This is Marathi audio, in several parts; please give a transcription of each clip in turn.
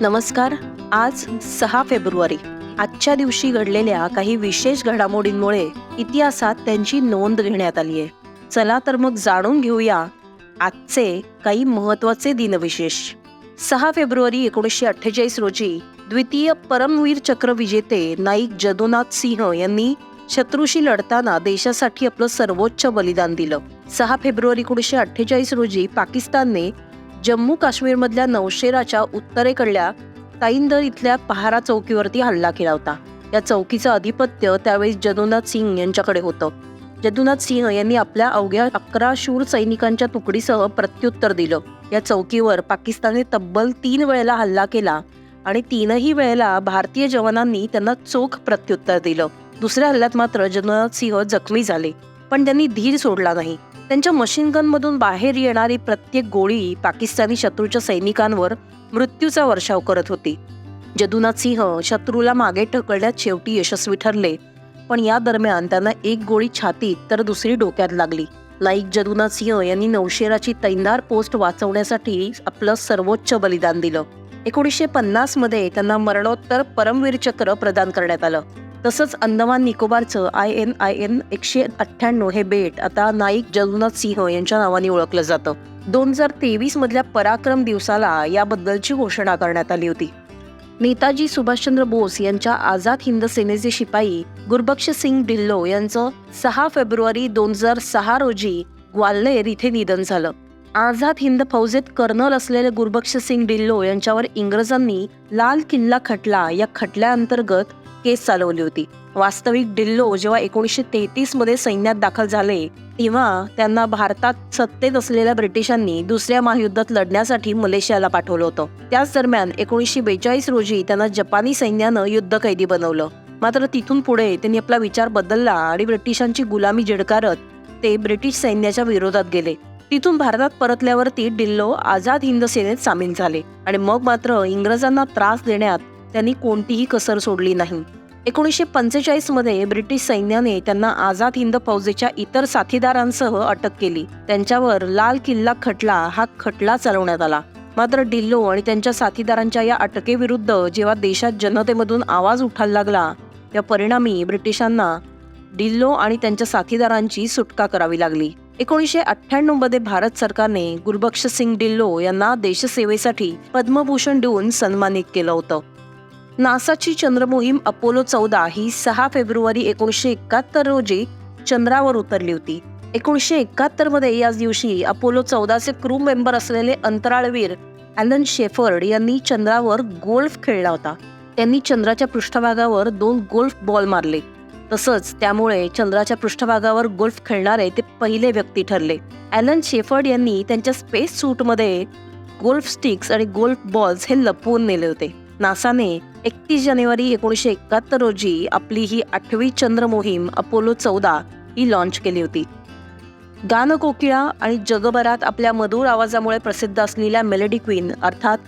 नमस्कार. आज सहा फेब्रुवारी. आजच्या दिवशी घडलेल्या काही विशेष घडामोडींमुळे इतिहासात त्यांची नोंद घेण्यात आली आहे. चला तर मग जाणून घेऊया आजचे काही महत्त्वाचे दिनविशेष. सहा फेब्रुवारी एकोणीसशे अठ्ठेचाळीस रोजी द्वितीय परमवीर चक्र विजेते नाईक जदुनाथ सिंह यांनी शत्रूशी लढताना देशासाठी आपलं सर्वोच्च बलिदान दिलं. सहा फेब्रुवारी एकोणीसशे अठ्ठेचाळीस रोजी पाकिस्तानने जम्मू काश्मीरमधल्या नौशेराच्या उत्तरेकडल्या ताईंदर इथल्या पहारा चौकीवरती हल्ला केला होता. या चौकीचं आधिपत्य त्यावेळी जदुनाथ सिंग यांच्याकडे होतं. जदुनाथ सिंह यांनी आपल्या अवघ्या अकरा शूर सैनिकांच्या तुकडीसह प्रत्युत्तर दिलं. या चौकीवर पाकिस्तानने तब्बल तीन वेळेला हल्ला केला आणि तीनही वेळेला भारतीय जवानांनी त्यांना चोख प्रत्युत्तर दिलं. दुसऱ्या हल्ल्यात मात्र जदुनाथ सिंह जखमी झाले पण त्यांनी धीर सोडला नाही. त्यांच्या मशीन बाहेर येणारी प्रत्येक गोळी पाकिस्तानी शत्रूच्या सैनिकांवर मृत्यूचा वर्षाव करत होती. जदुनाथ सिंह शत्रूला मागे ढकलण्यात शेवटी यशस्वी ठरले पण या दरम्यान त्यांना एक गोळी छातीत तर दुसरी डोक्यात लागली. लाईक जदुनाथ सिंह यांनी नौशेराची तैनार पोस्ट वाचवण्यासाठी आपलं सर्वोच्च बलिदान दिलं. एकोणीसशे पन्नासमध्ये त्यांना मरणोत्तर परमवीर चक्र प्रदान करण्यात आलं. तसंच अंदमान निकोबारचं आय एन आय एन एकशे अठ्ठ्याण्णव हे बेट आता नाईक जगन्नाथ सिंह यांच्या नावाने ओळखलं जातं. दोन हजार तेवीस मधल्या पराक्रम दिवसाला याबद्दलची घोषणा करण्यात आली होती. नेताजी सुभाषचंद्र बोस यांच्या आझाद हिंद सेनेचे शिपाई गुरबक्ष सिंग ढिल्लो यांचं सहा फेब्रुवारी दोन हजार सहा रोजी ग्वाल्हेर इथे निधन झालं. आझाद हिंद फौजेत कर्नल असलेले गुरबक्ष सिंग डिल्लो यांच्यावर इंग्रजांनी लाल किल्ला खटला या खटल्याअंतर्गत केस चालवली होती. वास्तविक डिल्लो जेव्हा एकोणीसशे तेहतीसमध्ये सैन्यात दाखल झाले तेव्हा त्यांना भारतात सत्तेत असलेल्या ब्रिटिशांनी दुसऱ्या महायुद्धात लढण्यासाठी मलेशियाला पाठवलं होतं. त्याच दरम्यान एकोणीसशे बेचाळीस रोजी त्यांना जपानी सैन्यानं युद्ध कैदी बनवलं. मात्र तिथून पुढे त्यांनी आपला विचार बदलला आणि ब्रिटिशांची गुलामी झिडकारत ते ब्रिटिश सैन्याच्या विरोधात गेले. तिथून भारतात परतल्यावरती डिल्लो आझाद हिंद सेनेत सामील झाले आणि मग मात्र इंग्रजांना त्रास देण्यात त्यांनी कोणतीही कसर सोडली नाही. एकोणीसशे पंचेचाळीसमध्ये ब्रिटिश सैन्याने त्यांना आझाद हिंद फौजेच्या इतर साथीदारांसह अटक केली. त्यांच्यावर लाल किल्ला खटला हा खटला चालवण्यात आला. मात्र डिल्लो आणि त्यांच्या साथीदारांच्या या अटकेविरुद्ध जेव्हा देशात जनतेमधून आवाज उठायला लागला त्या परिणामी ब्रिटिशांना डिल्लो आणि त्यांच्या साथीदारांची सुटका करावी लागली. एकोणीसशे अठ्ठ्याण्णवमध्ये भारत सरकारने गुरबक्ष सिंग डिल्लो यांना देशसेवेसाठी पद्मभूषण देऊन सन्मानित केलं होतं. नासाची चंद्रमोहीम अपोलो चौदा ही सहा फेब्रुवारी एकोणीसशे एकाहत्तर रोजी चंद्रावर उतरली होती. एकोणीसशे एकाहत्तरमध्ये याच दिवशी अपोलो चौदाचे क्रू मेंबर असलेले अंतराळवीर ॲलन शेफर्ड यांनी चंद्रावर गोल्फ खेळला होता. त्यांनी चंद्राच्या पृष्ठभागावर दोन गोल्फ बॉल मारले. तसंच त्यामुळे चंद्राच्या पृष्ठभागावर गोल्फ खेळणारे ते पहिले व्यक्ती ठरले. ॲलन शेफर्ड यांनी त्यांच्या स्पेस सूटमध्ये गोल्फ स्टिक्स आणि गोल्फ बॉल्स हे लपवून नेले होते. नासाने एकतीस जानेवारी एकोणीसशे एकाहत्तर रोजी आपली ही आठवी चंद्र मोहीम अपोलो चौदा ही लॉन्च केली होती. गानकोकिळा आणि जगभरात आपल्या मधुर आवाजामुळे प्रसिद्ध असलेल्या मेलडी क्वीन अर्थात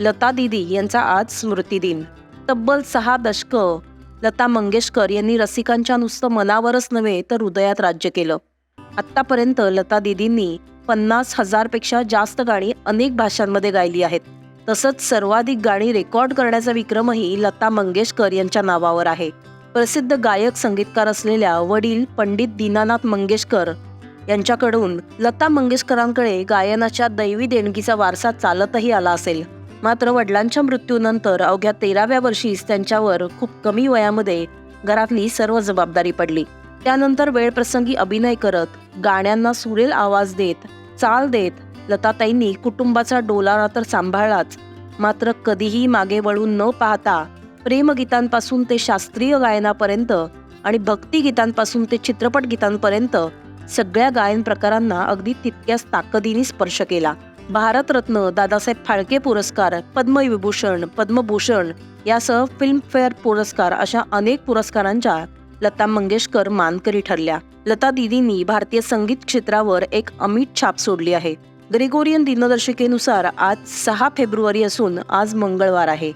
लता दिदी यांचा आज स्मृती दिन. तब्बल सहा दशक लता मंगेशकर यांनी रसिकांच्या नुसतं मनावरच नव्हे तर हृदयात राज्य केलं. आत्तापर्यंत लता दिदींनी पन्नास हजारपेक्षा जास्त गाणी अनेक भाषांमध्ये गायली आहेत. तसंच सर्वाधिक गाणी रेकॉर्ड करण्याचा विक्रमही लता मंगेशकर यांच्या नावावर आहे. प्रसिद्ध गायक संगीतकार असलेल्या वडील पंडित दीनानाथ मंगेशकर यांच्याकडून लता मंगेशकरांकडे गायनाच्या दैवी देणगीचा वारसा चालतही आला असेल. मात्र वडिलांच्या मृत्यूनंतर अवघ्या तेराव्या वर्षीच त्यांच्यावर खूप कमी वयामध्ये घरातली सर्व जबाबदारी पडली. त्यानंतर वेळप्रसंगी अभिनय करत गाण्यांना सुरेल आवाज देत चाल देत लताताईंनी कुटुंबाचा डोलारा तर सांभाळलाच मात्र कधीही मागे वळून न पाहता प्रेमगीतांपासून ते शास्त्रीय गायनापर्यंत आणि भक्तिगीतांपासून ते चित्रपट गीतांपर्यंत सगळ्या गायन प्रकारांना अगदी तितक्याच ताकदीने स्पर्श केला. भारतरत्न दादासाहेब फाळके पुरस्कार पद्मविभूषण पद्मभूषण यासह फिल्मफेअर पुरस्कार अशा अनेक पुरस्कारांच्या लता मंगेशकर मानकरी ठरल्या. लता दिदींनी भारतीय संगीत क्षेत्रावर एक अमिट छाप सोडली आहे. ग्रेगोरियन दिनदर्शिकेनुसार आज सहा फेब्रुवारी असून आज मंगळवार आहे.